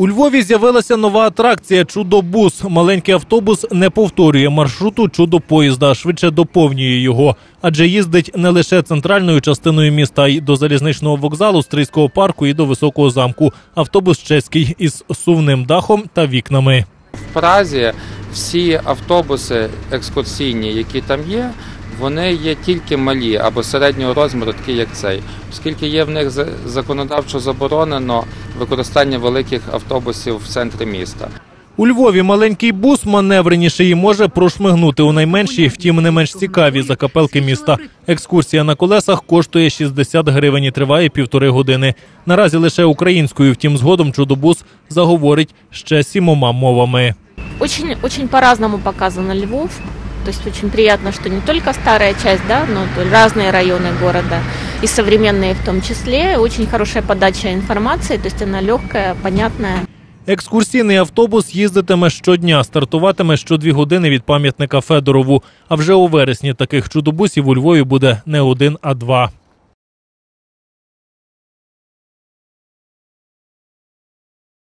У Львові з'явилася нова атракція Чудобус. Маленький автобус не повторює маршруту чудо-поїзда, а швидше доповнює його. Адже їздить не лише центральною частиною міста, й до залізничного вокзалу, стрийського парку і до високого замку. Автобус чеський із сувним дахом та вікнами. В Празі всі автобуси екскурсійні, які там є, вони є тільки малі або середнього розміру, такі як цей, оскільки є в них за- законодавчо заборонено використання великих автобусів в центрі міста. У Львові маленький бус маневреніший і може прошмигнути у найменші, втім не менш цікаві закапелки міста. Екскурсія на колесах коштує 60 гривень і триває півтори години. Наразі лише українською, втім згодом чудобус заговорить ще сімома мовами. Очень, очень по-разному показано Львов. То есть очень приятно, что не только старая часть, да, но то разные районы города, и современные в том числе. Очень хорошая подача информации, то есть она легкая, понятная. Екскурсійний автобус їздитиме щодня, стартуватиме щодві години від пам'ятника Федорову. А вже у вересні таких чудобусів у Львові буде не один, а два.